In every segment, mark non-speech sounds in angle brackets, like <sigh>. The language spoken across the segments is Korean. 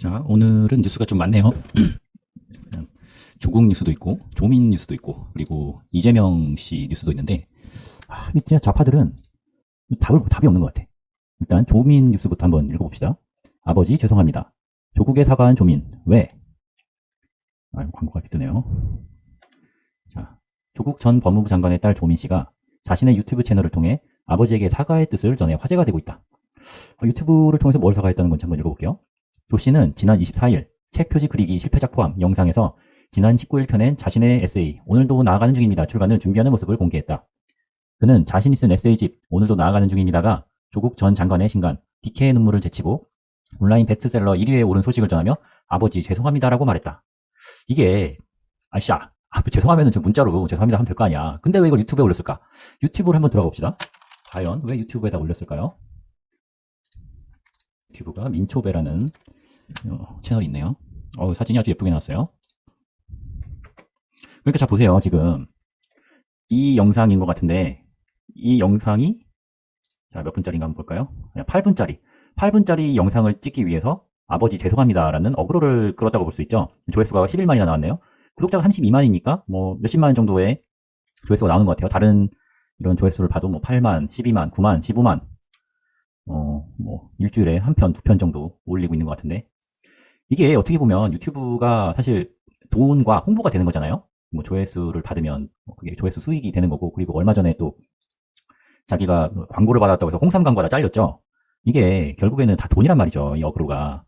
자, 오늘은 뉴스가 좀 많네요. <clears throat> 조국 뉴스도 있고, 조민 뉴스도 있고, 그리고 이재명 씨 뉴스도 있는데, 아, 이 진짜 좌파들은 답을, 답이 없는 것 같아. 일단 조민 뉴스부터 한번 읽어봅시다. 아버지 죄송합니다. 조국에 사과한 조민. 왜? 아, 광고가 뜨네요. 자, 조국 전 법무부 장관의 딸 조민 씨가 자신의 유튜브 채널을 통해 아버지에게 사과의 뜻을 전해 화제가 되고 있다. 어, 유튜브를 통해서 뭘 사과했다는 건지 한번 읽어볼게요. 조 씨는 지난 24일 책 표지 그리기 실패작 포함 영상에서 지난 19일 펴낸 자신의 에세이 오늘도 나아가는 중입니다 출간을 준비하는 모습을 공개했다. 그는 자신이 쓴 에세이집 오늘도 나아가는 중입니다가 조국 전 장관의 신간 디케의 눈물을 제치고 온라인 베스트셀러 1위에 오른 소식을 전하며 아버지 죄송합니다라고 말했다. 이게 아씨야 아, 죄송하면은 저 문자로 죄송합니다 하면 될 거 아니야. 근데 왜 이걸 유튜브에 올렸을까? 유튜브를 한번 들어가 봅시다. 과연 왜 유튜브에다 올렸을까요? 유튜브가 민초배라는 어, 채널이 있네요. 어, 사진이 아주 예쁘게 나왔어요. 그러니까 자 보세요. 지금 이 영상인 것 같은데 이 영상이 자, 몇 분짜리인가 한번 볼까요? 8분짜리. 8분짜리 영상을 찍기 위해서 아버지 죄송합니다라는 어그로를 끌었다고 볼 수 있죠. 조회수가 11만이나 나왔네요. 구독자가 32만이니까 뭐 몇십만 정도의 조회수가 나오는 것 같아요. 다른 이런 조회수를 봐도 뭐 8만, 12만, 9만, 15만 어, 뭐, 일주일에 한 편, 두 편 정도 올리고 있는 것 같은데, 이게 어떻게 보면 유튜브가 사실 돈과 홍보가 되는 거잖아요? 뭐, 조회수를 받으면, 뭐 그게 조회수 수익이 되는 거고, 그리고 얼마 전에 또, 자기가 광고를 받았다고 해서 홍삼 광고가 잘렸죠? 이게 결국에는 다 돈이란 말이죠, 이 어그로가.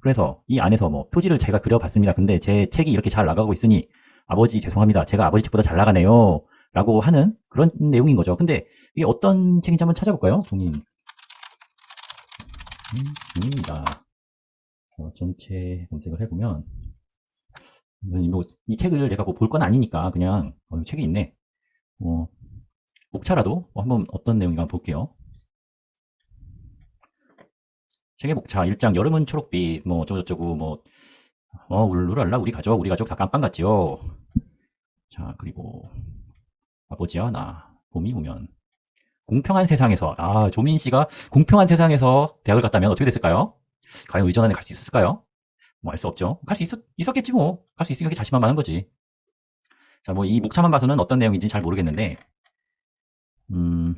그래서 이 안에서 뭐, 표지를 제가 그려봤습니다. 근데 제 책이 이렇게 잘 나가고 있으니, 아버지 죄송합니다. 제가 아버지 책보다 잘 나가네요. 라고 하는 그런 내용인 거죠. 근데 이게 어떤 책인지 한번 찾아볼까요? 동인. 음, 중입니다. 어, 전체 검색을 해보면 음, 뭐, 이 책을 제가 뭐 볼 건 아니니까 그냥 어, 책이 있네. 어, 목차라도 어, 한번 어떤 내용인가 볼게요. 책의 목차 1장 여름은 초록빛 뭐 어쩌고저쩌고 뭐 어, 울룰랄라 우리 가족 우리 가족 다 깜빵 같지요. 자 그리고 아버지와 나 봄이 오면 공평한 세상에서 아 조민 씨가 공평한 세상에서 대학을 갔다면 어떻게 됐을까요? 과연 의전 안에 갈 수 있었을까요? 뭐 알 수 없죠. 갈 수 있었, 있었겠지 뭐. 갈 수 있으니까 자신만만한 거지. 자, 뭐 이 목차만 봐서는 어떤 내용인지 잘 모르겠는데, 음,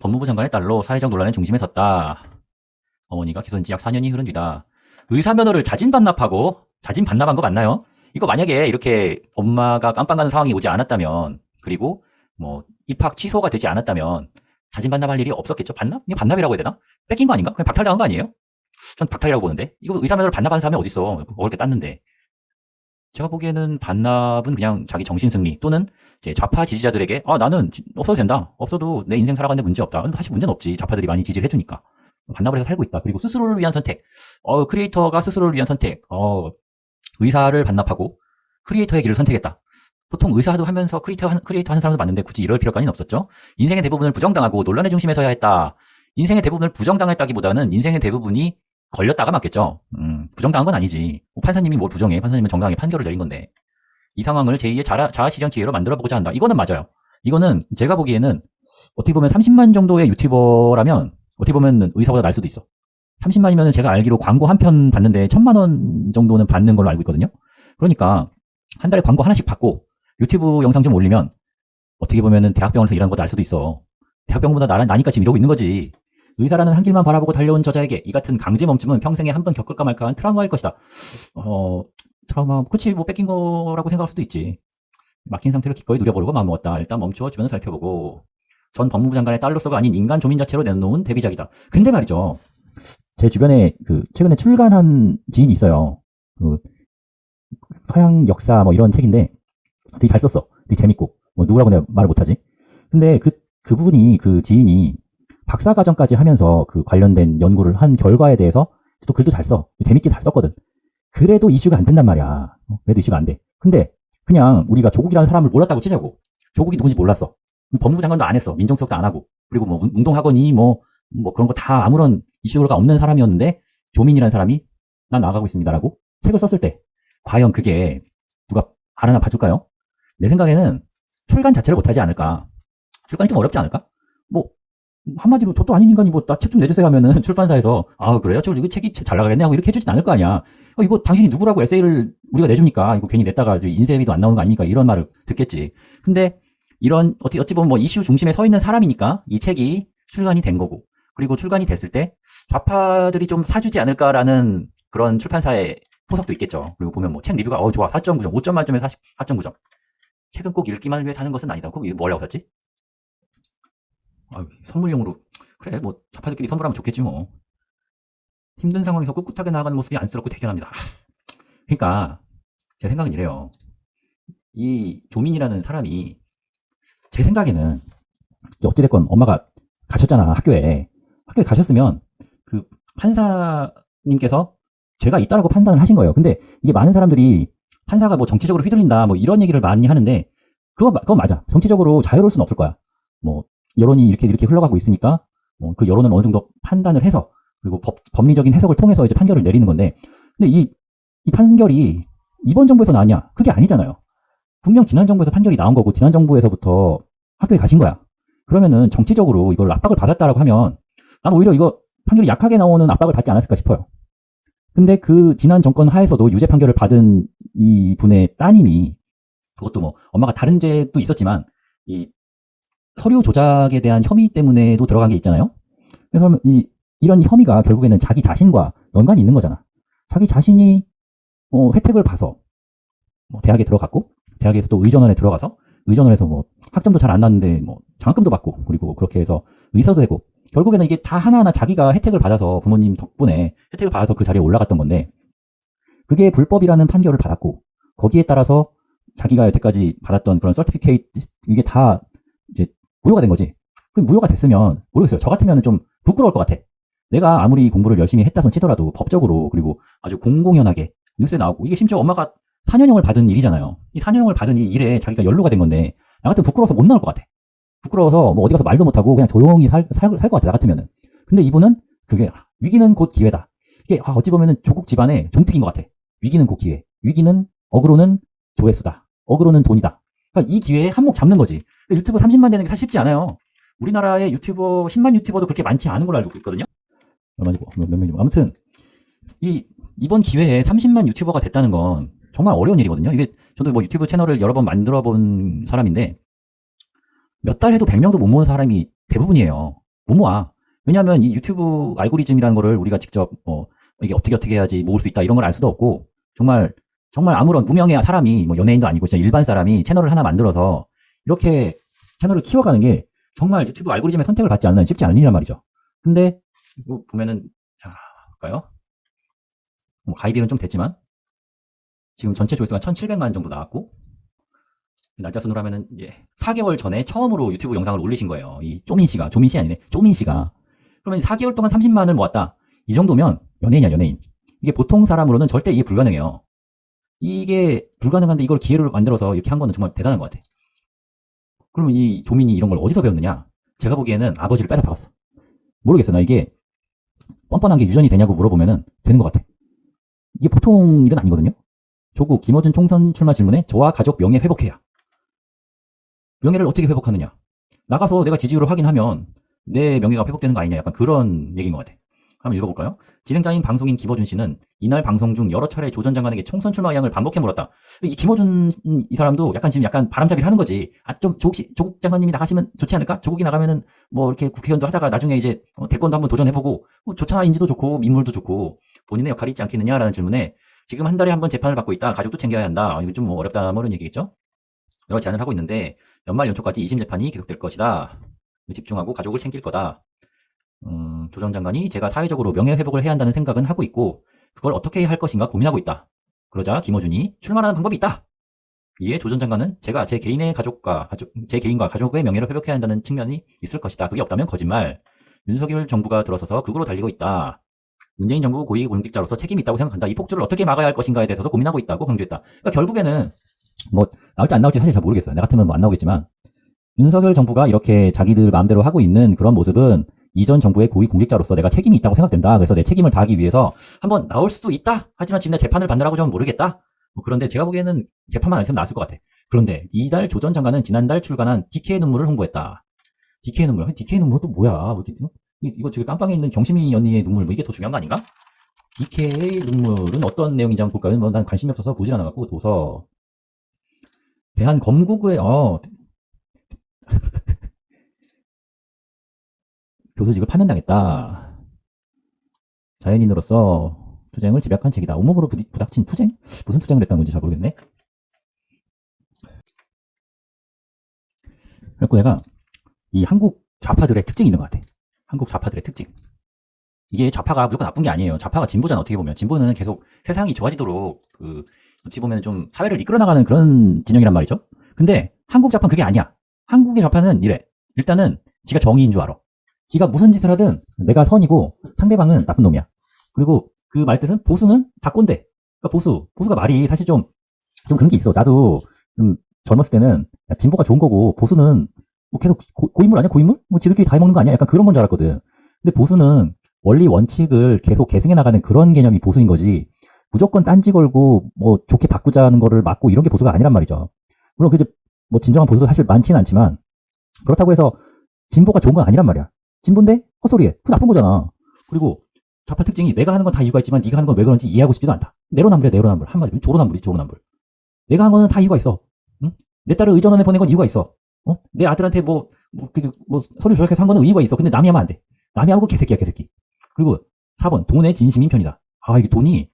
법무부 장관의 딸로 사회적 논란의 중심에 섰다. 어머니가 기소된 지약 4년이 흐른 뒤다. 의사 면허를 자진 반납하고 자진 반납한 거 맞나요? 이거 만약에 이렇게 엄마가 깜빵 가는 상황이 오지 않았다면, 그리고 뭐 입학 취소가 되지 않았다면 자진 반납할 일이 없었겠죠. 반납? 이게 반납이라고 해야 되나? 뺏긴 거 아닌가? 그냥 박탈당한 거 아니에요? 전 박탈이라고 보는데 이거 의사면허를 반납하는 사람이 어딨어? 먹을 게 땄는데 제가 보기에는 반납은 그냥 자기 정신 승리 또는 이제 좌파 지지자들에게 아 나는 없어도 된다. 없어도 내 인생 살아가는데 문제 없다. 사실 문제는 없지. 좌파들이 많이 지지를 해주니까 반납을 해서 살고 있다. 그리고 스스로를 위한 선택. 어 크리에이터가 스스로를 위한 선택. 어 의사를 반납하고 크리에이터의 길을 선택했다. 보통 의사도 하면서 크리에이터, 한- 크리에이터 하는 사람도 많은데 굳이 이럴 필요까지는 없었죠. 인생의 대부분을 부정당하고 논란의 중심에 서야 했다. 인생의 대부분을 부정당했다기보다는 인생의 대부분이 걸렸다가 맞겠죠. 음, 부정당한 건 아니지. 뭐 판사님이 뭘 부정해. 판사님은 정당하게 판결을 내린 건데. 이 상황을 제2의 자아, 자아 실현 기회로 만들어 보고자 한다. 이거는 맞아요. 이거는 제가 보기에는 어떻게 보면 30만 정도의 유튜버라면 어떻게 보면 의사보다 날 수도 있어. 30만이면 제가 알기로 광고 한 편 받는데 천만 원 정도는 받는 걸로 알고 있거든요. 그러니까 한 달에 광고 하나씩 받고 유튜브 영상 좀 올리면 어떻게 보면은 대학병원에서 일하는 거도 알 수도 있어. 대학병원보다 나랑 나니까 지금 이러고 있는 거지. 의사라는 한 길만 바라보고 달려온 저자에게 이 같은 강제 멈춤은 평생에 한 번 겪을까 말까 한 트라우마일 것이다. 어, 트라우마, 그치, 뭐 뺏긴 거라고 생각할 수도 있지. 막힌 상태를 기꺼이 누려보려고 마음먹었다. 일단 멈추어 주변을 살펴보고 전 법무부 장관의 딸로서가 아닌 인간 조민 자체로 내놓은 데뷔작이다. 근데 말이죠. 제 주변에 그 최근에 출간한 지인이 있어요. 그 서양 역사 뭐 이런 책인데 되게 잘 썼어. 되게 재밌고 뭐 누구라고 내가 말을 못하지. 근데 그 그분이 그 지인이 박사과정까지 하면서 그 관련된 연구를 한 결과에 대해서 또 글도 잘 써. 재밌게 잘 썼거든. 그래도 이슈가 안 된단 말이야. 어, 그래도 이슈가 안 돼. 근데 그냥 우리가 조국이라는 사람을 몰랐다고 치자고. 조국이 누군지 몰랐어. 법무부 장관도 안 했어. 민정수석도 안 하고. 그리고 뭐 운- 운동학원이 뭐, 뭐 그런 거 다 아무런 이슈가 없는 사람이었는데 조민이라는 사람이 난 나가고 있습니다라고 책을 썼을 때 과연 그게 누가 알아나 봐줄까요? 내 생각에는 출간 자체를 못하지 않을까. 출간이 좀 어렵지 않을까? 뭐 한마디로 저도 아닌 인간이 뭐 나 책 좀 내주세요 하면은 <laughs> 출판사에서 아 그래요? 저 이거 책이 잘 나가겠네 하고 이렇게 해주진 않을 거 아니야. 어, 이거 당신이 누구라고 에세이를 우리가 내줍니까? 이거 괜히 냈다가 저 인쇄비도 안 나오는 거 아닙니까? 이런 말을 듣겠지. 근데 이런 어찌 어찌 보면 뭐 이슈 중심에 서 있는 사람이니까 이 책이 출간이 된 거고 그리고 출간이 됐을 때 좌파들이 좀 사주지 않을까라는 그런 출판사의 포석도 있겠죠. 그리고 보면 뭐 책 리뷰가 어 좋아 4.9점 5점 만점에 40, 4.9점. 책은 꼭 읽기만 위해 사는 것은 아니다. 그럼 이게 뭐라고 썼지? 아, 선물용으로 그래 뭐 좌파들끼리 선물하면 좋겠지 뭐. 힘든 상황에서 꿋꿋하게 나아가는 모습이 안쓰럽고 대견합니다. 아, 그러니까 제 생각은 이래요. 이 조민이라는 사람이 제 생각에는 어찌됐건 엄마가 가셨잖아 학교에 학교에 가셨으면 그 판사님께서 죄가 있다라고 판단을 하신 거예요. 근데 이게 많은 사람들이 판사가 뭐 정치적으로 휘둘린다 뭐 이런 얘기를 많이 하는데 그거 마- 그건 맞아. 정치적으로 자유로울 수는 없을 거야. 뭐 여론이 이렇게 이렇게 흘러가고 있으니까 뭐 그 여론은 어느 정도 판단을 해서 그리고 법, 법리적인 해석을 통해서 이제 판결을 내리는 건데 근데 이, 이 판결이 이번 정부에서 나왔냐? 그게 아니잖아요. 분명 지난 정부에서 판결이 나온 거고 지난 정부에서부터 학교에 가신 거야. 그러면은 정치적으로 이걸 압박을 받았다라고 하면 난 오히려 이거 판결이 약하게 나오는 압박을 받지 않았을까 싶어요. 근데 그 지난 정권 하에서도 유죄 판결을 받은 이 분의 따님이 그것도 뭐 엄마가 다른 죄도 있었지만 이 서류 조작에 대한 혐의 때문에도 들어간 게 있잖아요. 그래서 이 이런 혐의가 결국에는 자기 자신과 연관이 있는 거잖아. 자기 자신이 어, 혜택을 봐서 뭐 대학에 들어갔고 대학에서 또 의전원에 들어가서 의전원에서 뭐 학점도 잘 안 났는데 뭐 장학금도 받고 그리고 그렇게 해서 의사도 되고 결국에는 이게 다 하나하나 자기가 혜택을 받아서 부모님 덕분에 혜택을 받아서 그 자리에 올라갔던 건데 그게 불법이라는 판결을 받았고 거기에 따라서 자기가 여태까지 받았던 그런 서티피케이트 이게 다 이제 무효가 된 거지. 그 무효가 됐으면 모르겠어요. 저 같으면 좀 부끄러울 것 같아. 내가 아무리 공부를 열심히 했다손 치더라도 법적으로 그리고 아주 공공연하게 뉴스에 나오고 이게 심지어 엄마가 4년형을 받은 일이잖아요. 이 4년형을 받은 이 일에 자기가 연루가 된 건데 나 같으면 부끄러워서 못 나올 것 같아. 부끄러워서 뭐 어디 가서 말도 못하고 그냥 조용히 살, 살, 살 것 같아. 나 같으면은. 근데 이분은 그게 위기는 곧 기회다. 이게 아, 어찌 보면은 조국 집안의 종특인 것 같아. 위기는 곧 기회. 위기는 어그로는 조회수다. 어그로는 돈이다. 그러니까 이 기회에 한몫 잡는 거지. 유튜브 30만 되는 게 사실 쉽지 않아요. 우리나라의 유튜버 10만 유튜버도 그렇게 많지 않은 걸로 알고 있거든요. 얼마지 몇, 몇 명이고 아무튼 이 이번 기회에 30만 유튜버가 됐다는 건 정말 어려운 일이거든요. 이게 저도 뭐 유튜브 채널을 여러 번 만들어 본 사람인데 몇 달 해도 100명도 못 모은 사람이 대부분이에요. 못 모아. 왜냐하면 이 유튜브 알고리즘이라는 거를 우리가 직접 뭐 이게 어떻게 어떻게 해야지 모을 수 있다 이런 걸 알 수도 없고 정말 정말 아무런 무명의 사람이 뭐 연예인도 아니고 진짜 일반 사람이 채널을 하나 만들어서 이렇게 채널을 키워가는 게 정말 유튜브 알고리즘의 선택을 받지 않는 쉽지 않은 일이란 말이죠. 근데 이거 보면은 자 볼까요? 뭐 가입일은 좀 됐지만 지금 전체 조회수가 1,700만 정도 나왔고 날짜 순으로 하면은 예, 4개월 전에 처음으로 유튜브 영상을 올리신 거예요. 이 쪼민 씨가 쪼민 씨 아니네. 쪼민 씨가 그러면 4개월 동안 30만을 모았다. 이 정도면 연예인이야 연예인. 이게 보통 사람으로는 절대 이해 불가능해요. 이게 불가능한데 이걸 기회를 만들어서 이렇게 한 거는 정말 대단한 것 같아. 그러면 이 조민이 이런 걸 어디서 배웠느냐? 제가 보기에는 아버지를 빼다 박았어. 모르겠어. 나 이게 뻔뻔한 게 유전이 되냐고 물어보면은 되는 것 같아. 이게 보통 일은 아니거든요. 조국 김어준 총선 출마 질문에 저와 가족 명예 회복해야. 명예를 어떻게 회복하느냐? 나가서 내가 지지율을 확인하면 내 명예가 회복되는 거 아니냐? 약간 그런 얘기인 것 같아. 한번 읽어볼까요? 진행자인 방송인 김어준 씨는 이날 방송 중 여러 차례 조 전 장관에게 총선 출마 의향을 반복해 물었다. 이 김어준 이 사람도 약간 지금 약간 바람잡이를 하는 거지. 아, 좀 조국, 씨- 조국 장관님이 나가시면 좋지 않을까? 조국이 나가면은 뭐 이렇게 국회의원도 하다가 나중에 이제 어, 대권도 한번 도전해보고 뭐 좋잖아 인지도 좋고 민물도 좋고 본인의 역할이 있지 않겠느냐라는 질문에 지금 한 달에 한 번 재판을 받고 있다. 가족도 챙겨야 한다. 이거 좀뭐 어렵다. 뭐 이런 얘기겠죠? 여러 제안을 하고 있는데 연말 연초까지 2심 재판이 계속될 것이다. 집중하고 가족을 챙길 거다. 음, 조정 장관이 제가 사회적으로 명예 회복을 해야 한다는 생각은 하고 있고 그걸 어떻게 할 것인가 고민하고 있다. 그러자 김어준이 출마하는 방법이 있다. 이에 조전 장관은 제가 제 개인의 가족과 가족, 제 개인과 가족의 명예를 회복해야 한다는 측면이 있을 것이다. 그게 없다면 거짓말. 윤석열 정부가 들어서서 극으로 달리고 있다. 문재인 정부 고위 공직자로서 책임이 있다고 생각한다. 이 폭주를 어떻게 막아야 할 것인가에 대해서도 고민하고 있다고 강조했다. 그러니까 결국에는 뭐 나올지 안 나올지 사실 잘 모르겠어요. 나 같으면 뭐 안 나오겠지만 윤석열 정부가 이렇게 자기들 마음대로 하고 있는 그런 모습은 이전 정부의 고위 공직자로서 내가 책임이 있다고 생각된다. 그래서 내 책임을 다하기 위해서 한번 나올 수도 있다. 하지만 지금 내 재판을 받느라고 좀 모르겠다. 뭐 그런데 제가 보기에는 재판만 안 했으면 나았을 것 같아. 그런데 이달 조전 장관은 지난달 출간한 DK의 눈물을 홍보했다. DK 눈물. DK 눈물은 또 뭐야? 뭐 이렇게, 어? 이- 이거 저기 깜빵에 있는 경심이 언니의 눈물, 뭐 이게 더 중요한 거 아닌가? DK 눈물은 어떤 내용인지 한번 볼까요? 뭐 난 관심이 없어서 보질 않아갖고, 도서. 대한 검구구의, 어, <laughs> 교수직을 파면당했다. 자연인으로서 투쟁을 집약한 책이다. 온몸으로 부딪- 부닥친 투쟁? 무슨 투쟁을 했다는 건지 잘 모르겠네. 그래갖고 내가 이 한국 좌파들의 특징이 있는 것 같아. 한국 좌파들의 특징. 이게 좌파가 무조건 나쁜 게 아니에요. 좌파가 진보잖아, 어떻게 보면. 진보는 계속 세상이 좋아지도록, 그, 어떻게 보면 좀 사회를 이끌어 나가는 그런 진영이란 말이죠. 근데 한국 좌파는 그게 아니야. 한국의 좌파는 이래. 일단은 지가 정의인 줄 알아. 지가 무슨 짓을 하든 내가 선이고 상대방은 나쁜 놈이야. 그리고 그 말뜻은 보수는 다 꼰대. 그러니까 보수. 보수가 말이 사실 좀, 좀 그런 게 있어. 나도 좀 젊었을 때는 야, 진보가 좋은 거고 보수는 뭐 계속 고, 고인물 아니야? 고인물? 뭐 지들끼리 다 해먹는 거 아니야? 약간 그런 건 줄 알았거든. 근데 보수는 원리 원칙을 계속 계승해 나가는 그런 개념이 보수인 거지. 무조건 딴지 걸고 뭐 좋게 바꾸자는 거를 막고 이런 게 보수가 아니란 말이죠. 물론 그제 뭐 진정한 보수가 사실 많지는 않지만 그렇다고 해서 진보가 좋은 건 아니란 말이야. 진보인데 헛소리해. 그 나쁜 거잖아. 그리고 좌파 특징이 내가 하는 건 다 이유가 있지만 네가 하는 건 왜 그런지 이해하고 싶지도 않다. 내로남불이야 내로남불. 한마디로 조로남불이 조로남불. 내가 한 거는 다 이유가 있어. 응? 내 딸을 의전원에 보낸 건 이유가 있어. 어? 내 아들한테 뭐, 뭐, 그, 뭐 서류 조작해서 한 거는 이유가 있어. 근데 남이 하면 안 돼. 남이 그 개새끼야 개새끼. 그리고 4번 돈의 진심인 편이다. 아 이게 돈이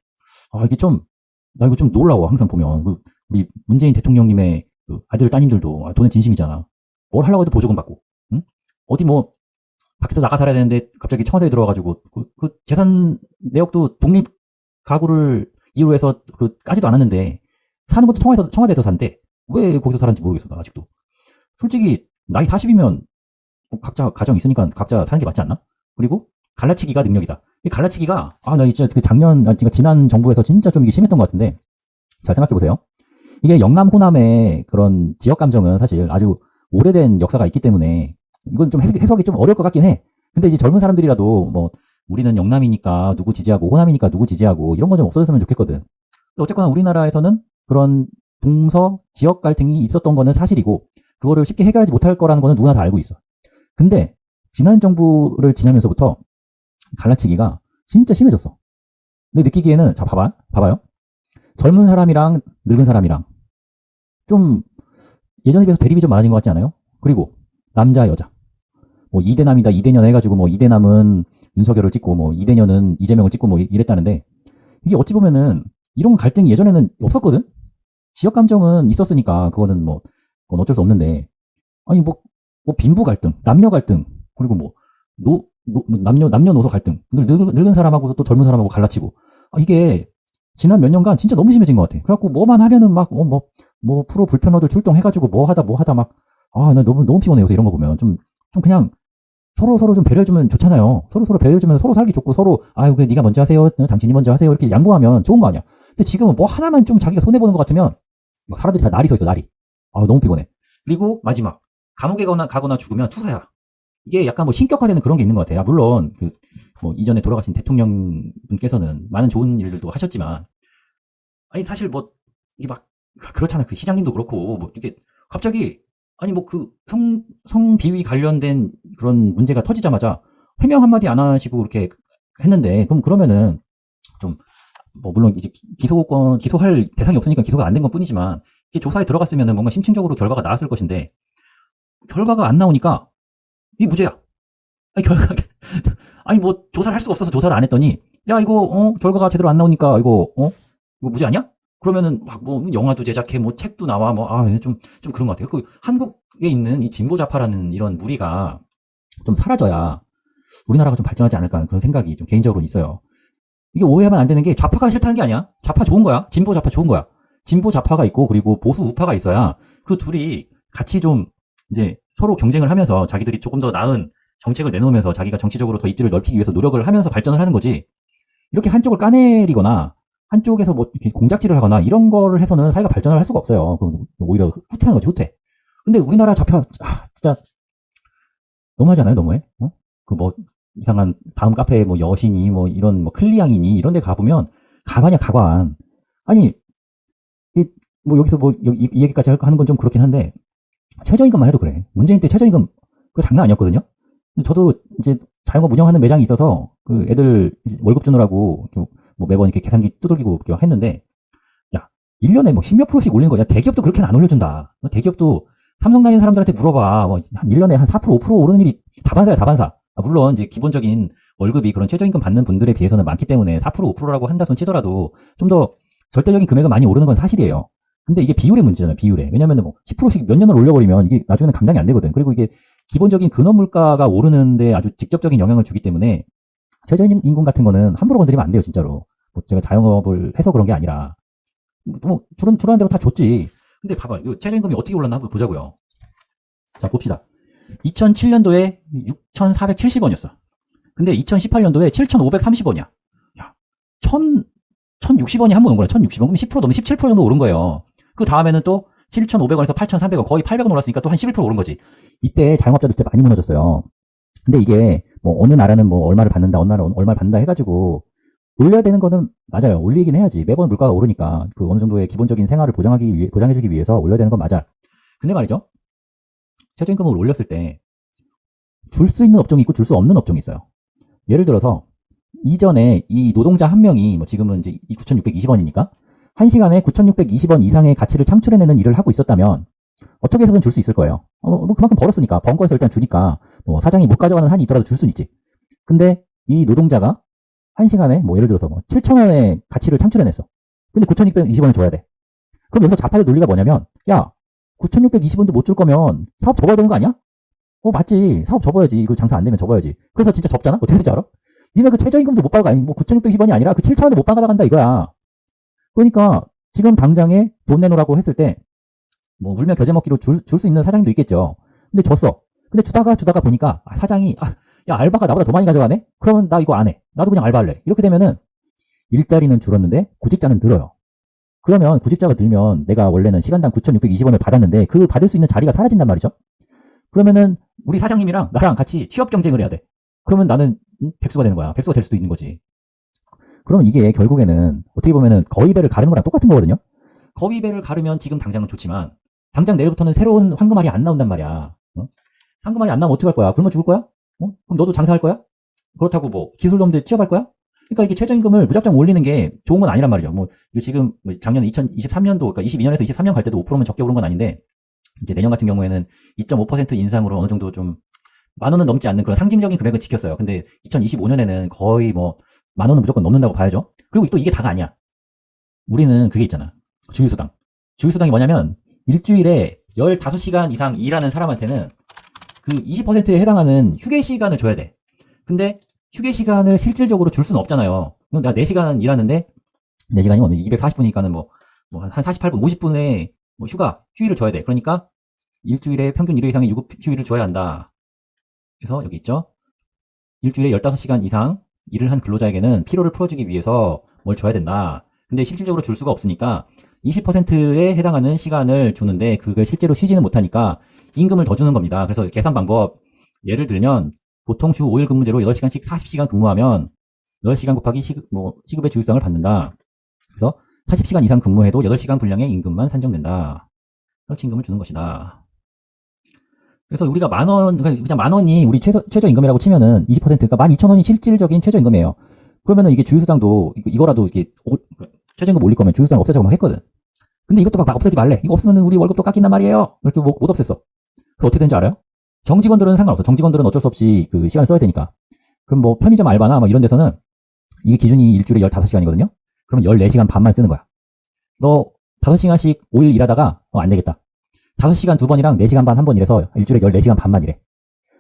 아 이게 좀 나 이거 좀 놀라워 항상 보면 그 우리 문재인 대통령님의 그 아들 따님들도 아, 돈의 진심이잖아. 뭘 하려고 해도 보조금 받고, 응? 어디 뭐 밖에서 나가 살아야 되는데 갑자기 청와대에 들어와가지고 그, 그 재산 내역도 독립 가구를 이유로 해서 그 까지도 않았는데 사는 것도 청와대에서 청와대에서 산대. 왜 거기서 살았는지 모르겠어 나 아직도. 솔직히 나이 40이면 뭐 각자 가정 있으니까 각자 사는 게 맞지 않나? 그리고 갈라치기가 능력이다. 이 갈라치기가 아나 진짜 그 작년 아 진짜 지난 정부에서 진짜 좀 이게 심했던 것 같은데 잘 생각해 보세요. 이게 영남 호남의 그런 지역 감정은 사실 아주 오래된 역사가 있기 때문에 이건 좀 해석- 해석이 좀 어려울 것 같긴 해. 근데 이제 젊은 사람들이라도 뭐 우리는 영남이니까 누구 지지하고 호남이니까 누구 지지하고 이런 거좀 없어졌으면 좋겠거든. 어쨌거나 우리나라에서는 그런 동서 지역 갈등이 있었던 거는 사실이고 그거를 쉽게 해결하지 못할 거라는 거는 누구나 다 알고 있어. 근데 지난 정부를 지나면서부터 갈라치기가 진짜 심해졌어. 근데 느끼기에는 자 봐봐, 봐봐요. 젊은 사람이랑 늙은 사람이랑 좀 예전에 비해서 대립이 좀 많아진 것 같지 않아요? 그리고 남자 여자 뭐 이대남이다 이대년 해가지고 뭐 이대남은 윤석열을 찍고 뭐 이대년은 이재명을 찍고 뭐 이- 이랬다는데 이게 어찌 보면은 이런 갈등이 예전에는 없었거든. 지역 감정은 있었으니까 그거는 뭐 어쩔 수 없는데 아니 뭐, 뭐 빈부 갈등, 남녀 갈등 그리고 뭐 노, 남녀 남녀노소 갈등 늙, 늙, 늙은 사람하고 또 젊은 사람하고 갈라치고 아, 이게 지난 몇 년간 진짜 너무 심해진 것 같아. 그래갖고 뭐만 하면은 막뭐뭐뭐 프로 불편러들 출동해가지고 뭐 하다 뭐 하다 막 아 나 너무 너무 피곤해 요새 이런 거 보면 좀 좀 그냥 서로 서로 좀 배려해주면 좋잖아요. 서로 서로 배려해주면 서로 살기 좋고 서로 아유 그 네가 먼저 하세요, 어, 당신이 먼저 하세요 이렇게 양보하면 좋은 거 아니야. 근데 지금은 뭐 하나만 좀 자기가 손해 보는 것 같으면 막 사람들이 다 날이 서 있어 날이. 아 너무 피곤해. 그리고 마지막 감옥에 가거나 가거나 죽으면 투사야. 이게 약간 뭐 신격화되는 그런 게 있는 것 같아요. 아, 물론 그 뭐 이전에 돌아가신 대통령 분께서는 많은 좋은 일들도 하셨지만 아니 사실 뭐 이게 막 그렇잖아. 그 시장님도 그렇고 뭐 이게 갑자기 아니 뭐 그 성 성비위 관련된 그런 문제가 터지자마자 해명 한마디 안 하시고 그렇게 했는데 그럼 그러면은 좀 뭐 물론 이제 기- 기소권 기소할 대상이 없으니까 기소가 안된것 뿐이지만 이게 조사에 들어갔으면은 뭔가 심층적으로 결과가 나왔을 것인데 결과가 안 나오니까 이 무죄야. 아니 결과 <laughs> 아니 뭐 조사를 할 수가 없어서 조사를 안 했더니 야 이거 어 결과가 제대로 안 나오니까 이거 어 이거 무죄 아니야? 그러면은 막 뭐 영화도 제작해 뭐 책도 나와 뭐 아 좀 좀 그런 것 같아요. 그 한국에 있는 이 진보 좌파라는 이런 무리가 좀 사라져야 우리나라가 좀 발전하지 않을까 하는 그런 생각이 좀 개인적으로 있어요. 이게 오해하면 안 되는 게 좌파가 싫다는 게 아니야. 좌파 좋은 거야. 진보 좌파 좋은 거야. 진보 좌파가 있고 그리고 보수 우파가 있어야 그 둘이 같이 좀 이제 서로 경쟁을 하면서 자기들이 조금 더 나은 정책을 내놓으면서 자기가 정치적으로 더 입지를 넓히기 위해서 노력을 하면서 발전을 하는 거지. 이렇게 한쪽을 까내리거나 한쪽에서 뭐 이렇게 공작질을 하거나 이런 거를 해서는 사회가 발전을 할 수가 없어요. 오히려 후퇴하는 거지, 후퇴. 근데 우리나라 좌파, 아, 진짜 너무하지 않아요? 너무해? 어? 그뭐 이상한 다음 카페에 뭐 여신이 뭐 이런 뭐 클리앙이니 이런 데 가보면 가관이야, 가관. 아니, 이, 뭐 여기서 뭐 이, 이 얘기까지 할- 하는 건 좀 그렇긴 한데 최저임금만 해도 그래. 문재인 때 최저임금 그거 장난 아니었거든요. 저도 이제 자영업 운영하는 매장이 있어서 그 애들 월급 주느라고 뭐 매번 이렇게 계산기 두들기고 이렇게 막 했는데 야 1년에 뭐 10몇 프로씩 올리는 거야. 대기업도 그렇게는 안 올려준다. 뭐 대기업도 삼성 다니는 사람들한테 물어봐. 뭐 한 1년에 한 4% 5% 오르는 일이 다반사야 다반사. 아, 물론 이제 기본적인 월급이 그런 최저임금 받는 분들에 비해서는 많기 때문에 4% 5%라고 한다 손 치더라도 좀 더 절대적인 금액은 많이 오르는 건 사실이에요. 근데 이게 비율의 문제잖아요, 비율에. 왜냐면 뭐 10%씩 몇 년을 올려버리면 이게 나중에는 감당이 안 되거든. 그리고 이게 기본적인 근원 물가가 오르는데 아주 직접적인 영향을 주기 때문에 최저임금 같은 거는 함부로 건드리면 안 돼요, 진짜로. 뭐 제가 자영업을 해서 그런 게 아니라. 뭐, 주는, 주라는 대로 다 줬지. 근데 봐봐, 이 최저임금이 어떻게 올랐나 한번 보자고요. 자, 봅시다. 2007년도에 6,470원이었어. 근데 2018년도에 7,530원이야. 야, 1,000, 1,060원이 한 번 온 거야. 1,060원. 그럼 10% 넘으면 17% 정도 오른 거예요. 그 다음에는 또 7,500원에서 8,300원, 거의 800원 올랐으니까 또 한 11% 오른 거지. 이때 자영업자들 진짜 많이 무너졌어요. 근데 이게 뭐 어느 나라는 뭐 얼마를 받는다, 어느 나라는 얼마를 받는다 해가지고 올려야 되는 거는 맞아요. 올리긴 해야지. 매번 물가가 오르니까 그 어느 정도의 기본적인 생활을 보장하기 위해, 보장해주기 위해서 올려야 되는 건 맞아. 근데 말이죠. 최저임금을 올렸을 때 줄 수 있는 업종이 있고 줄 수 없는 업종이 있어요. 예를 들어서 이전에 이 노동자 한 명이 뭐 지금은 이제 9,620원이니까 한 시간에 9,620원 이상의 가치를 창출해내는 일을 하고 있었다면 어떻게 해서든 줄 수 있을 거예요. 어, 뭐 그만큼 벌었으니까 번 거에서 일단 주니까 뭐 사장이 못 가져가는 한이 있더라도 줄 수는 있지. 근데 이 노동자가 한 시간에 뭐 예를 들어서 뭐 7,000원의 가치를 창출해냈어. 근데 9,620원을 줘야 돼. 그럼 여기서 좌파의 논리가 뭐냐면 야 9,620원도 못 줄 거면 사업 접어야 되는 거 아니야? 어 맞지 사업 접어야지 이거 장사 안 되면 접어야지 그래서 진짜 접잖아 어떻게 되는지 알아? 니네 그 최저임금도 못 받고 아니 뭐 9,620원이 아니라 그 7,000원도 못 받아간다 이거야 그러니까 지금 당장에 돈 내놓으라고 했을 때 뭐 울며 겨제 먹기로 줄 수 있는 사장도 있겠죠 근데 줬어 근데 주다가 주다가 보니까 아, 사장이 아, 야 알바가 나보다 더 많이 가져가네 그러면 나 이거 안 해 나도 그냥 알바할래 이렇게 되면은 일자리는 줄었는데 구직자는 늘어요 그러면 구직자가 늘면 내가 원래는 시간당 9,620원을 받았는데 그 받을 수 있는 자리가 사라진단 말이죠. 그러면은 우리 사장님이랑 나랑 같이 취업 경쟁을 해야 돼. 그러면 나는 음, 백수가 되는 거야. 백수가 될 수도 있는 거지. 그러면 이게 결국에는 어떻게 보면은 거위배를 가르는 거랑 똑같은 거거든요. 거위배를 가르면 지금 당장은 좋지만 당장 내일부터는 새로운 황금알이 안 나온단 말이야. 어? 황금알이 안 나오면 어떻게 할 거야? 굶어 죽을 거야? 어? 그럼 너도 장사할 거야? 그렇다고 뭐 기술놈들 취업할 거야? 그러니까 이게 최저임금을 무작정 올리는 게 좋은 건 아니란 말이죠. 뭐 지금 뭐 작년 2023년도 그러니까 22년에서 23년 갈 때도 5%면 적게 오른 건 아닌데 이제 내년 같은 경우에는 2.5% 인상으로 어느 정도 좀 만 원은 넘지 않는 그런 상징적인 금액을 지켰어요. 근데 2025년에는 거의 뭐 만 원은 무조건 넘는다고 봐야죠. 그리고 또 이게 다가 아니야. 우리는 그게 있잖아. 주휴수당. 주휴수당이 뭐냐면 일주일에 15시간 이상 일하는 사람한테는 그 20%에 해당하는 휴게 시간을 줘야 돼. 근데 휴게 시간을 실질적으로 줄 수는 없잖아요. 그럼 내가 4시간 일하는데 4시간이면 뭐 240분이니까는 뭐, 뭐 한 48분, 50분의 뭐 휴가, 휴일을 줘야 돼. 그러니까 일주일에 평균 1회 이상의 유급 휴일을 줘야 한다. 그래서 여기 있죠. 일주일에 15시간 이상 일을 한 근로자에게는 피로를 풀어주기 위해서 뭘 줘야 된다. 근데 실질적으로 줄 수가 없으니까 20%에 해당하는 시간을 주는데 그걸 실제로 쉬지는 못하니까 임금을 더 주는 겁니다. 그래서 계산 방법 예를 들면 보통 주 5일 근무제로 8시간씩 40시간 근무하면 8시간 곱하기 시급, 뭐, 시급의 주휴수당을 받는다. 그래서 40시간 이상 근무해도 8시간 분량의 임금만 산정된다. 그렇게 임금을 주는 것이다. 그래서 우리가 만 원, 그냥 만 원이 우리 최저, 최저임금이라고 치면은 20%, 그러니까 만 2천 원이 실질적인 최저임금이에요. 그러면은 이게 주휴수당도, 이거, 라도 이게, 오, 최저임금 올릴 거면 주휴수당 없애자고 막 했거든. 근데 이것도 막, 막 없애지 말래. 이거 없으면 우리 월급도 깎인단 말이에요. 이렇게 못, 못 없앴어. 그래서 어떻게 되는지 알아요? 정직원들은 상관없어. 정직원들은 어쩔 수 없이 그 시간을 써야 되니까. 그럼 뭐 편의점 알바나 뭐 이런 데서는 이게 기준이 일주일에 15시간이거든요? 그러면 14시간 반만 쓰는 거야. 너 5시간씩 5일 일하다가 어, 안 되겠다. 5시간 두 번이랑 4시간 반 한 번 일해서 일주일에 14시간 반만 일해.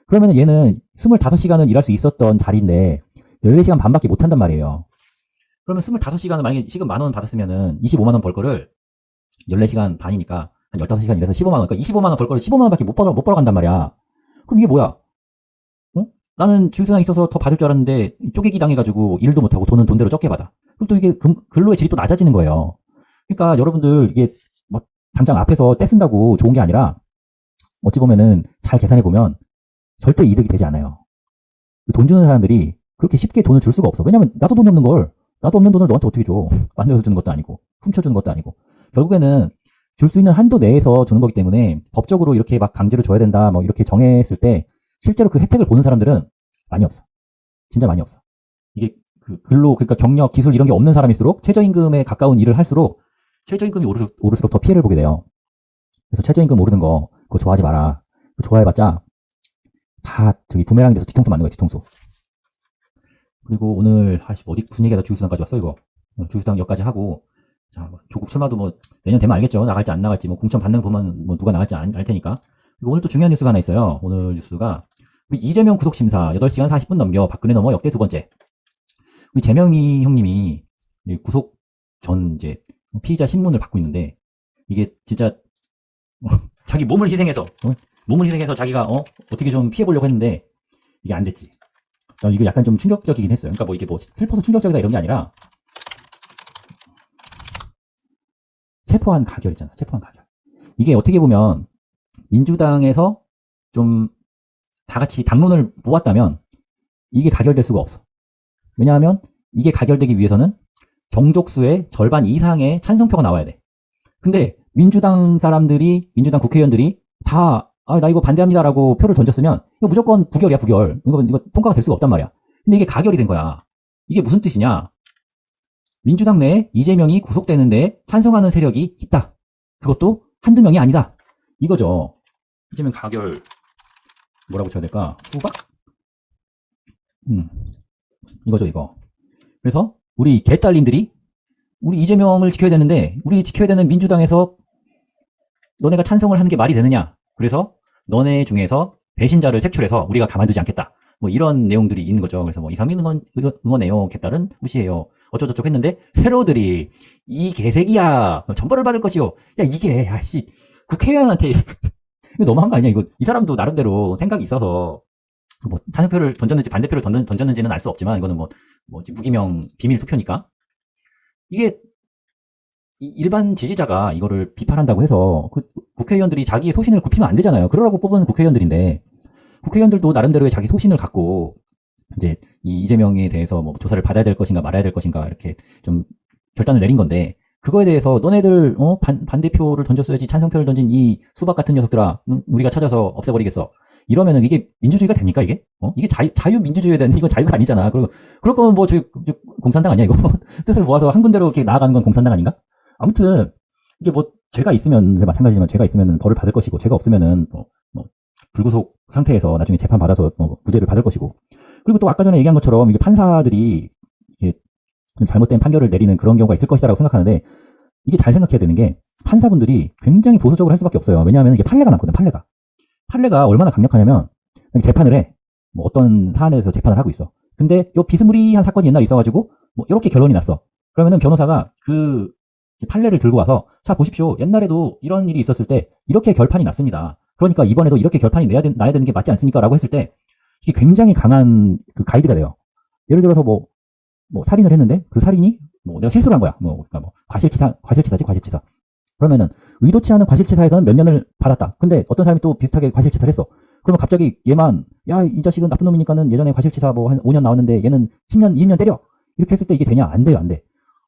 그러면 얘는 25시간을 일할 수 있었던 자리인데 14시간 반밖에 못 한단 말이에요. 그러면 25시간을 만약에 지금 만 원 받았으면은 25만 원 벌 거를 14시간 반이니까 한 15시간 일해서 15만 원. 그러니까 25만 원 벌 거를 15만 원밖에 못 벌어 못 벌어 간단 말이야. 그럼 이게 뭐야? 어? 나는 주휴수당 있어서 더 받을 줄 알았는데 쪼개기 당해가지고 일도 못하고 돈은 돈대로 적게 받아. 그럼 또 이게 금, 근로의 질이 또 낮아지는 거예요. 그러니까 여러분들 이게 뭐 당장 앞에서 떼쓴다고 좋은 게 아니라 어찌 보면은 잘 계산해 보면 절대 이득이 되지 않아요. 그돈 주는 사람들이 그렇게 쉽게 돈을 줄 수가 없어. 왜냐면 나도 돈이 없는 걸 나도 없는 돈을 너한테 어떻게 줘? <laughs> 만들어서 주는 것도 아니고 훔쳐 주는 것도 아니고 결국에는 줄 수 있는 한도 내에서 주는 거기 때문에 법적으로 이렇게 막 강제로 줘야 된다 뭐 이렇게 정했을 때 실제로 그 혜택을 보는 사람들은 많이 없어. 진짜 많이 없어. 이게 그 근로 그러니까 경력, 기술 이런 게 없는 사람일수록 최저임금에 가까운 일을 할수록 최저임금이 오를수록, 오를수록 더 피해를 보게 돼요. 그래서 최저임금 오르는 거 그거 좋아하지 마라. 그거 좋아해봤자 다 저기 부메랑이 돼서 뒤통수 맞는 거야 뒤통수. 그리고 오늘 아씨 어디 무슨 얘기하다 주유수당까지 왔어 이거. 주유수당 여기까지 하고 자뭐 조국 출마도 뭐 내년 되면 알겠죠 나갈지 안 나갈지 뭐 공천 거 보면 뭐 누가 나갈지 안, 알 테니까. 그리고 오늘 또 중요한 뉴스가 하나 있어요. 오늘 뉴스가 우리 이재명 구속 심사 8시간 40분 넘겨 박근혜 넘어 역대 두 번째. 우리 재명이 형님이 이 구속 전 이제 피의자 신문을 받고 있는데 이게 진짜 <laughs> 자기 몸을 희생해서 어? 몸을 희생해서 자기가 어? 어떻게 좀 피해 보려고 했는데 이게 안 됐지. 저 이거 약간 좀 충격적이긴 했어요. 그러니까 뭐 이게 뭐 슬퍼서 충격적이다 이런 게 아니라 체포한 가결 있잖아. 체포한 가결. 이게 어떻게 보면 민주당에서 좀 다 같이 당론을 모았다면 이게 가결될 수가 없어. 왜냐하면 이게 가결되기 위해서는 정족수의 절반 이상의 찬성표가 나와야 돼. 근데 민주당 사람들이 민주당 국회의원들이 다 아, 나 이거 반대합니다라고 표를 던졌으면 이거 무조건 부결이야, 부결. 이거 이거 통과가 될 수가 없단 말이야. 근데 이게 가결이 된 거야. 이게 무슨 뜻이냐? 민주당 내에 이재명이 구속되는데 찬성하는 세력이 있다. 그것도 한두 명이 아니다. 이거죠. 이재명 가결 뭐라고 쳐야 될까? 수박? 음. 이거죠, 이거. 그래서 우리 개딸님들이 우리 이재명을 지켜야 되는데 우리 지켜야 되는 민주당에서 너네가 찬성을 하는 게 말이 되느냐? 그래서 너네 중에서 배신자를 색출해서 우리가 가만두지 않겠다. 뭐 이런 내용들이 있는 거죠. 그래서 뭐 이상민 응원- 응원해요. 개딸은 무시해요. 어쩌저쩌고 했는데 세로들이 이 개새끼야 전벌을 받을 것이요. 야 이게 야씨 국회의원한테 <laughs> 이거 너무한 거 아니야? 이거 이 사람도 나름대로 생각이 있어서 뭐 찬성표를 던졌는지 반대표를 던, 던졌 는지는 알 수 없지만 이거는 뭐 뭐지 무기명 비밀 투표니까 이게 이- 일반 지지자가 이거를 비판한다고 해서 그 국회의원들이 자기의 소신을 굽히면 안 되잖아요. 그러라고 뽑은 국회의원들인데 국회의원들도 나름대로의 자기 소신을 갖고 이제 이 이재명에 대해서 뭐 조사를 받아야 될 것인가 말아야 될 것인가 이렇게 좀 결단을 내린 건데 그거에 대해서 너네들 어? 반, 반대표를 던졌어야지 찬성표를 던진 이 수박 같은 녀석들아 응? 우리가 찾아서 없애버리겠어 이러면은 이게 민주주의가 됩니까 이게? 어? 이게 자유, 자유민주주의에 대한 이건 자유가 아니잖아. 그리고 그럴 거면 뭐 저기 저 공산당 아니야 이거? <laughs> 뜻을 모아서 한 군데로 이렇게 나아가는 건 공산당 아닌가? 아무튼 이게 뭐 죄가 있으면 마찬가지지만 죄가 있으면 벌을 받을 것이고 죄가 없으면은 뭐, 뭐 불구속 상태에서 나중에 재판 받아서 뭐 무죄를 받을 것이고 그리고 또 아까 전에 얘기한 것처럼 이게 판사들이 이게 좀 잘못된 판결을 내리는 그런 경우가 있을 것이다라고 생각하는데 이게 잘 생각해야 되는 게 판사분들이 굉장히 보수적으로 할 수밖에 없어요. 왜냐하면 이게 판례가 많거든. 판례가 판례가 얼마나 강력하냐면 재판을 해. 뭐 어떤 사안에 대해서 재판을 하고 있어. 근데 요 비스무리한 사건이 옛날에 있어가지고 뭐 이렇게 결론이 났어. 그러면은 변호사가 그 판례를 들고 와서 자 보십시오. 옛날에도 이런 일이 있었을 때 이렇게 결판이 났습니다. 그러니까 이번에도 이렇게 결판이 내야 된, 나야 되는 게 맞지 않습니까?라고 했을 때 이게 굉장히 강한 그 가이드가 돼요. 예를 들어서 뭐, 뭐 살인을 했는데 그 살인이 뭐 내가 실수를 한 거야. 뭐, 그러니까 뭐 과실치사, 과실치사지 과실치사. 그러면은 의도치 않은 과실치사에서는 몇 년을 받았다. 근데 어떤 사람이 또 비슷하게 과실치사를 했어. 그러면 갑자기 얘만 야 이 자식은 나쁜 놈이니까는 예전에 과실치사 뭐 한 5년 나왔는데 얘는 10년, 20년 때려. 이렇게 했을 때 이게 되냐? 안 돼요, 안 돼.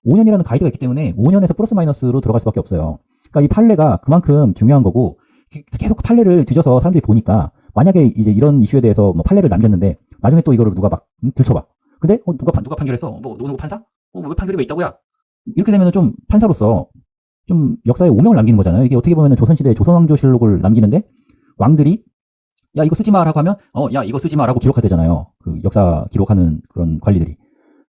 5년이라는 가이드가 있기 때문에 5년에서 플러스 마이너스로 들어갈 수밖에 없어요. 그러니까 이 판례가 그만큼 중요한 거고 기- 계속 판례를 뒤져서 사람들이 보니까 만약에 이제 이런 이슈에 대해서 뭐 판례를 남겼는데 나중에 또 이거를 누가 막 음, 들춰봐. 근데 어, 누가 판- 누가 판결했어? 뭐 누구 누구 판사? 어, 왜 판결이 왜 있다고야? 이렇게 되면은 좀 판사로서 좀 역사에 오명을 남기는 거잖아요. 이게 어떻게 보면은 조선시대 조선왕조실록을 남기는데 왕들이 야 이거 쓰지 마라고 하면 어 야 이거 쓰지 마라고 기록하되잖아요. 그 역사 기록하는 그런 관리들이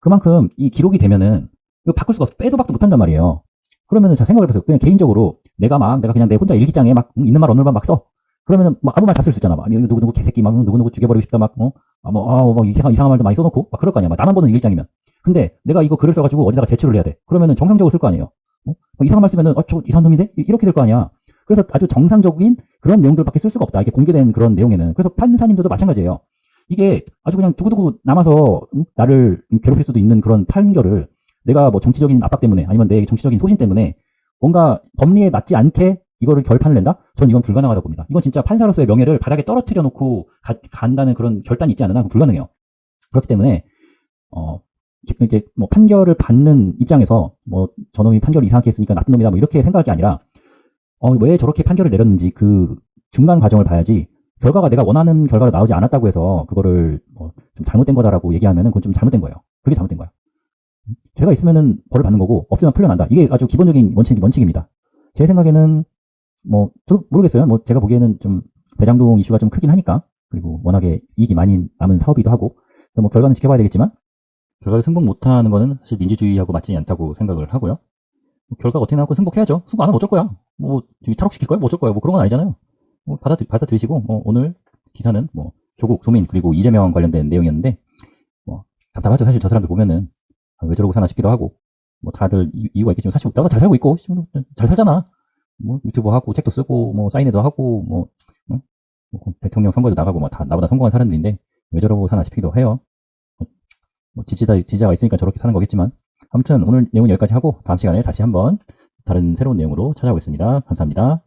그만큼 이 기록이 되면은 이거 바꿀 수가 없어. 빼도 박도 못한단 말이에요. 그러면은 자 생각을 해보세요. 그냥 개인적으로 내가 막 내가 그냥 내 혼자 일기장에 막 음, 있는 말 없는 말 막 써. 그러면은 뭐 아무 말 다 쓸 수 있잖아. 막 누구 누구 개새끼 막 누구 누구 죽여버리고 싶다 막 어? 아, 뭐, 아, 뭐 이상한 이상한 말도 많이 써놓고 막 그럴 거 아니야. 막 나만 보는 일기장이면. 근데 내가 이거 글을 써가지고 어디다가 제출을 해야 돼. 그러면은 정상적으로 쓸 거 아니에요. 어? 뭐 이상한 말 쓰면은 어, 저 이상한 놈인데 이- 이렇게 될 거 아니야. 그래서 아주 정상적인 그런 내용들밖에 쓸 수가 없다. 이게 공개된 그런 내용에는. 그래서 판사님들도 마찬가지예요. 이게 아주 그냥 두고두고 남아서 음, 나를 괴롭힐 수도 있는 그런 판결을 내가 뭐 정치적인 압박 때문에 아니면 내 정치적인 소신 때문에 뭔가 법리에 맞지 않게 이거를 결판을 낸다? 전 이건 불가능하다고 봅니다. 이건 진짜 판사로서의 명예를 바닥에 떨어뜨려 놓고 가- 간다는 그런 결단이 있지 한 불가능해요. 그렇기 때문에 어 이제 뭐 판결을 받는 입장에서 뭐 저놈이 판결을 이상하게 했으니까 나쁜 놈이다 뭐 이렇게 생각할 게 아니라 어 왜 저렇게 판결을 내렸는지 그 중간 과정을 봐야지 결과가 내가 원하는 결과가 나오지 않았다고 해서 그거를 뭐 좀 잘못된 거다라고 얘기하면은 그건 좀 잘못된 거예요. 그게 잘못된 거야. 죄가 있으면은 벌을 받는 거고 없으면 풀려난다. 이게 아주 기본적인 원칙 원칙입니다. 제 생각에는 뭐 저도 모르겠어요. 뭐 제가 보기에는 좀 대장동 이슈가 좀 크긴 하니까 그리고 워낙에 이익이 많이 남은 사업이기도 하고 뭐 결과는 지켜봐야 되겠지만 결과를 승복 못하는 거는 사실 민주주의하고 맞지 않다고 생각을 하고요. 뭐 결과가 어떻게 나왔고 승복해야죠. 승복 안 하면 어쩔 거야. 뭐 탈옥시킬 거야? 뭐 어쩔 거야? 뭐 그런 건 아니잖아요. 뭐 받아들, 받아들이시고 뭐 오늘 기사는 뭐 조국, 조민 그리고 이재명 관련된 내용이었는데 뭐 답답하죠. 사실 저 사람들 보면은 아, 왜 저러고 사나 싶기도 하고 뭐 다들 이- 이유가 있겠지만 사실 나도 잘 살고 있고 씨, 뭐, 잘 살잖아. 뭐 유튜브 하고 책도 쓰고 뭐 사인회도 하고 뭐, 응? 뭐 대통령 선거도 나가고 뭐 다 나보다 성공한 사람들인데 왜 저러고 사나 싶기도 해요. 뭐 지지자 지지자가 있으니까 저렇게 사는 거겠지만 아무튼 오늘 내용은 여기까지 하고 다음 시간에 다시 한번 다른 새로운 내용으로 찾아오겠습니다. 감사합니다.